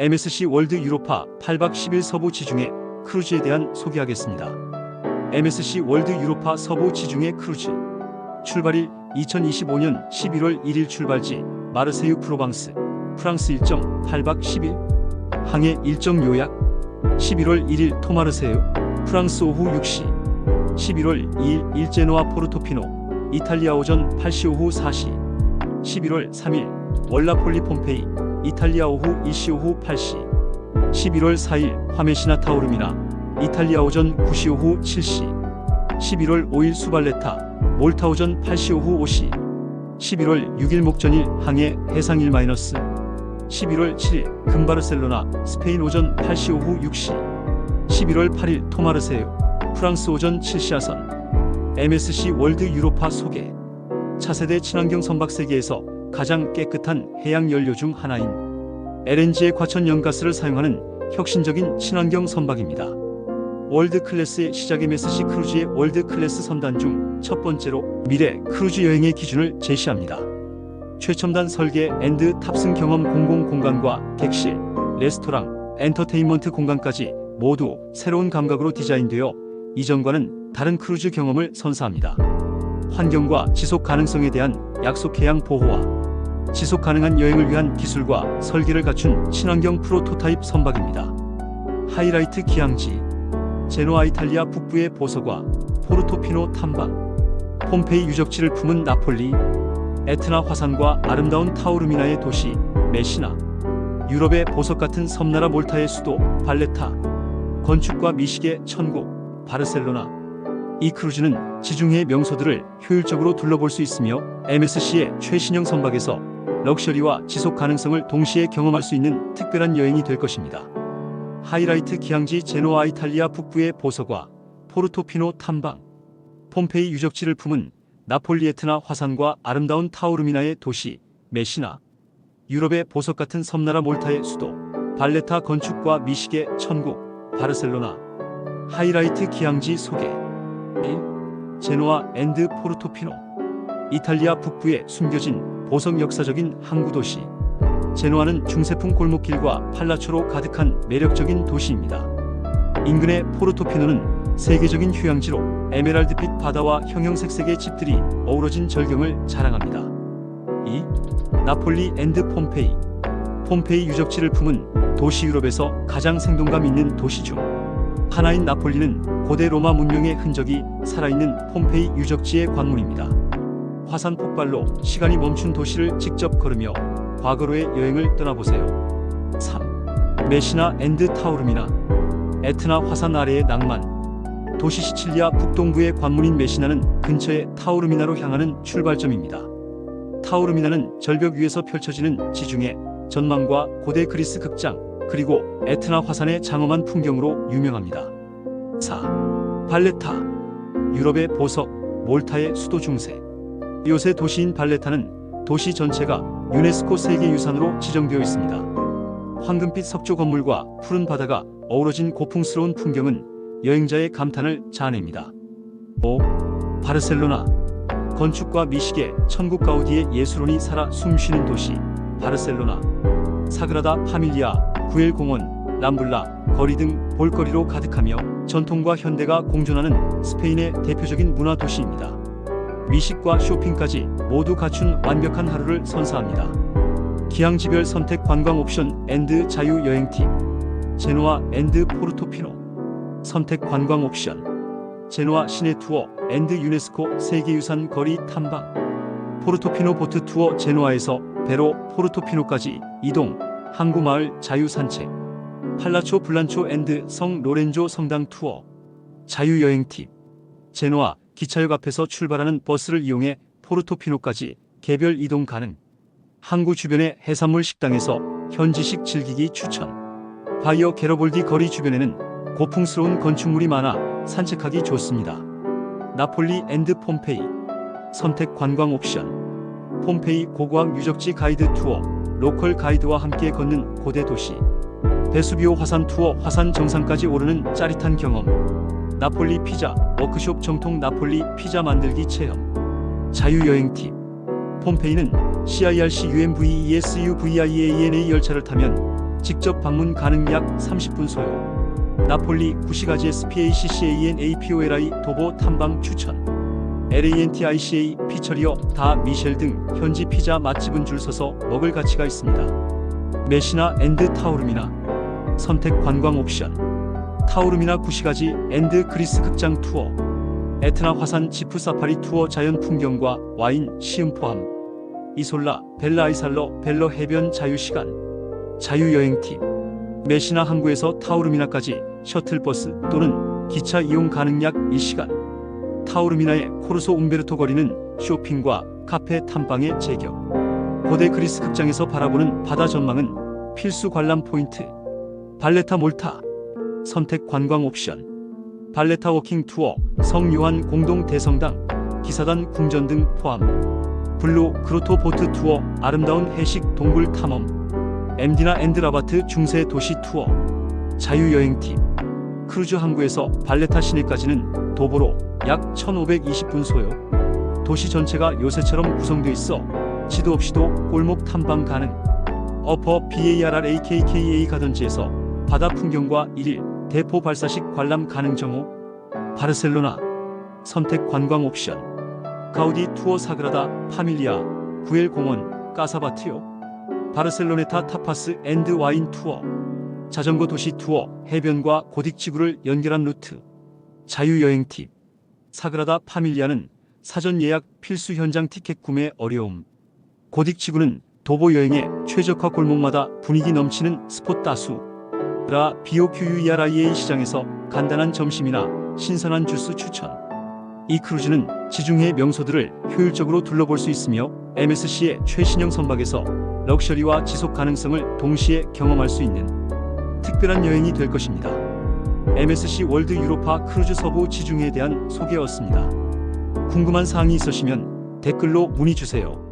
MSC 월드 유로파 8박 10일 서부 지중해 크루즈에 대한 소개하겠습니다. MSC 월드 유로파 서부 지중해 크루즈. 출발일 2025년 11월 1일 출발지 마르세유 프로방스. 프랑스 일정 8박 10일. 항해 일정 요약. 11월 1일 토마르세유. 프랑스 오후 6시. 11월 2일 일제노아 포르토피노. 이탈리아 오전 8시 오후 4시. 11월 3일 월라폴리 폼페이 이탈리아 오후 1시 오후 8시 11월 4일 화메시나 타오르미나 이탈리아 오전 9시 오후 7시 11월 5일 수발레타 몰타 오전 8시 오후 5시 11월 6일 목전일 항해 해상일 마이너스 11월 7일 금바르셀로나 스페인 오전 8시 오후 6시 11월 8일 토마르세유 프랑스 오전 7시 하선 MSC 월드 유로파 소개 차세대 친환경 선박 세계에서 가장 깨끗한 해양 연료 중 하나인 LNG의 과천 연가스를 사용하는 혁신적인 친환경 선박입니다. 월드 클래스의 시작 MSC 크루즈의 월드 클래스 선단 중 첫 번째로 미래 크루즈 여행의 기준을 제시합니다. 최첨단 설계 앤드 탑승 경험 공공 공간과 객실, 레스토랑, 엔터테인먼트 공간까지 모두 새로운 감각으로 디자인되어 이전과는 다른 크루즈 경험을 선사합니다. 환경과 지속 가능성에 대한 약속 해양 보호와 지속 가능한 여행을 위한 기술과 설계를 갖춘 친환경 프로토타입 선박입니다. 하이라이트 기항지 제노아 이탈리아 북부의 보서과 포르토피노 탐방 폼페이 유적지를 품은 나폴리 에트나 화산과 아름다운 타우르미나의 도시 메시나 유럽의 보석 같은 섬나라 몰타의 수도 발레타 건축과 미식의 천국 바르셀로나 이 크루즈는 지중해의 명소들을 효율적으로 둘러볼 수 있으며 MSC의 최신형 선박에서 럭셔리와 지속 가능성을 동시에 경험할 수 있는 특별한 여행이 될 것입니다. 하이라이트 기항지 제노아 이탈리아 북부의 보석과 포르토피노 탐방 폼페이 유적지를 품은 나폴리에트나 화산과 아름다운 타우르미나의 도시 메시나 유럽의 보석 같은 섬나라 몰타의 수도 발레타 건축과 미식의 천국 바르셀로나 하이라이트 기항지 소개 1. 제노아 앤드 포르토피노 이탈리아 북부에 숨겨진 보석 역사적인 항구 도시 제노아는 중세풍 골목길과 팔라초로 가득한 매력적인 도시입니다. 인근의 포르토피노는 세계적인 휴양지로 에메랄드빛 바다와 형형색색의 집들이 어우러진 절경을 자랑합니다. 2. 나폴리 앤드 폼페이 폼페이 유적지를 품은 도시 유럽에서 가장 생동감 있는 도시 중 하나인 나폴리는 고대 로마 문명의 흔적이 살아있는 폼페이 유적지의 관문입니다. 화산 폭발로 시간이 멈춘 도시를 직접 걸으며 과거로의 여행을 떠나보세요. 3. 메시나 앤드 타우르미나 에트나 화산 아래의 낭만 도시 시칠리아 북동부의 관문인 메시나는 근처의 타우르미나로 향하는 출발점입니다. 타우르미나는 절벽 위에서 펼쳐지는 지중해 전망과 고대 그리스 극장 그리고 에트나 화산의 장엄한 풍경으로 유명합니다. 4. 발레타 유럽의 보석 몰타의 수도 중세 요새 도시인 발레타는 도시 전체가 유네스코 세계유산으로 지정되어 있습니다. 황금빛 석조 건물과 푸른 바다가 어우러진 고풍스러운 풍경은 여행자의 감탄을 자아냅니다. 5. 바르셀로나 건축과 미식의 천국 가우디의 예술혼이 살아 숨쉬는 도시 바르셀로나 사그라다 파밀리아, 구엘 공원, 람블라, 거리 등 볼거리로 가득하며 전통과 현대가 공존하는 스페인의 대표적인 문화 도시입니다. 미식과 쇼핑까지 모두 갖춘 완벽한 하루를 선사합니다. 기항지별 선택 관광 옵션 앤드 자유 여행 팁. 제노아 앤드 포르토피노. 선택 관광 옵션. 제노아 시내 투어 앤드 유네스코 세계유산 거리 탐방. 포르토피노 보트 투어 제노아에서 배로 포르토피노까지 이동 항구 마을 자유 산책. 팔라초 블란초 앤드 성 로렌조 성당 투어. 자유 여행 팁. 제노아 기차역 앞에서 출발하는 버스를 이용해 포르토피노까지 개별 이동 가능. 항구 주변의 해산물 식당에서 현지식 즐기기 추천. 바이어 게러볼디 거리 주변에는 고풍스러운 건축물이 많아 산책하기 좋습니다. 나폴리 앤드 폼페이 선택 관광 옵션. 폼페이 고고학 유적지 가이드 투어 로컬 가이드와 함께 걷는 고대 도시. 베수비오 화산 투어 화산 정상까지 오르는 짜릿한 경험. 나폴리 피자 워크숍 정통 나폴리 피자 만들기 체험 자유여행 팁 폼페이는 CIRC UMVESUVIAENA 열차를 타면 직접 방문 가능 약 30분 소요. 나폴리 구시가지 SPACCAN APOLI 도보 탐방 추천. LANTICA 피처리어 다 미셸 등 현지 피자 맛집은 줄 서서 먹을 가치가 있습니다. 메시나 앤드 타우르미나 선택 관광 옵션 타우르미나 구시가지 앤드 그리스 극장 투어 에트나 화산 지프 사파리 투어 자연 풍경과 와인 시음 포함 이솔라 벨라 아이살러 벨러 해변 자유시간 자유여행 팁 메시나 항구에서 타우르미나까지 셔틀버스 또는 기차 이용 가능 약 1시간. 타우르미나의 코르소 움베르토 거리는 쇼핑과 카페 탐방의 제격. 고대 그리스 극장에서 바라보는 바다 전망은 필수 관람 포인트. 발레타 몰타 선택 관광 옵션. 발레타 워킹 투어 성요한 공동 대성당 기사단 궁전 등 포함. 블루 그로토 보트 투어 아름다운 해식 동굴 탐험. 엠디나 앤드라바트 중세 도시 투어. 자유여행 팁. 크루즈 항구에서 발레타 시내까지는 도보로 약 1520분 소요. 도시 전체가 요새처럼 구성되어 있어 지도 없이도 골목 탐방 가능. 어퍼 BARRAKKA 가든지에서 바다 풍경과 1일 대포 발사식 관람 가능 정호 바르셀로나 선택 관광 옵션 가우디 투어 사그라다 파밀리아 구엘 공원 까사바티오 바르셀로네타 타파스 앤드 와인 투어 자전거 도시 투어 해변과 고딕 지구를 연결한 루트 자유여행 팁. 사그라다 파밀리아는 사전 예약 필수 현장 티켓 구매 어려움. 고딕 지구는 도보 여행의 최적화 골목마다 분위기 넘치는 스포 따수 라 BOQUERIA 시장에서 간단한 점심이나 신선한 주스 추천 이 크루즈는 지중해 명소들을 효율적으로 둘러볼 수 있으며 MSC의 최신형 선박에서 럭셔리와 지속 가능성을 동시에 경험할 수 있는 특별한 여행이 될 것입니다. MSC 월드 유로파 크루즈 서부 지중해에 대한 소개였습니다. 궁금한 사항이 있으시면 댓글로 문의 주세요.